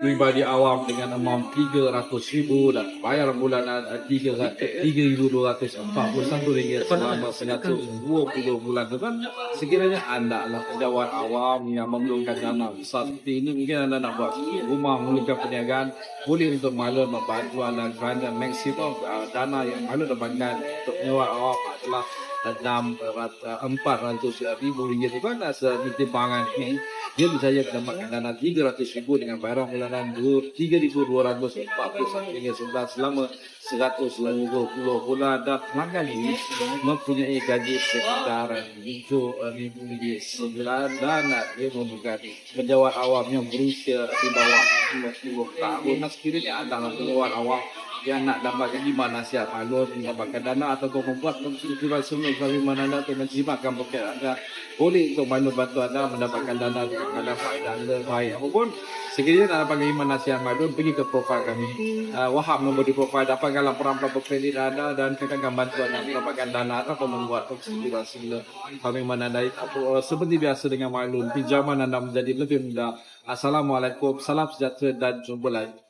pribadi awam dengan amount RM300,000 dan bayar bulanan RM3,241 selama 120 bulan depan sekiranya anda adalah pejabat awam yang memerlukan dana besar seperti ini mungkin anda nak buat rumah memerlukan perniagaan boleh untuk maklum membantu anda kerana maksimum uh, dana yang maklum dapatkan untuk pejabat awam adalah enam empat ratus ribu ringgit itu kan? Sebagai timbangan ini dia bisa saja mendapatkan dana tiga ratus ribu dengan bayaran bulanan tiga ribu dua ratus empat puluh satu ringgit sebelas selama seratus dua puluh bulan. Dan pelanggan ini mempunyai gaji sekitar tujuh ribu ringgit sebulan dan dia membuka pejabat awam yang berusia di bawah 50 tahun. Nah sekiranya adalah pejabat awam yang nak dapatkan di mana nasihat maklum mendapatkan dana atau membuat kesimpulan semua. Kami mana anda atau menjimatkan poket anda. Boleh untuk maklum bantu anda mendapatkan dana anda faedah anda baik apapun sekiranya nak dapatkan iman nasihat maklum pergi ke profil kami. Uh, wahab nombor di profil dapatkan laporan berapa kredit anda dan akan bantu anda mendapatkan dana atau membuat kesimpulan semula kami mana anda uh, seperti biasa dengan maklum pinjaman anda menjadi lebih mudah. Assalamualaikum salam sejahtera dan jumpa lagi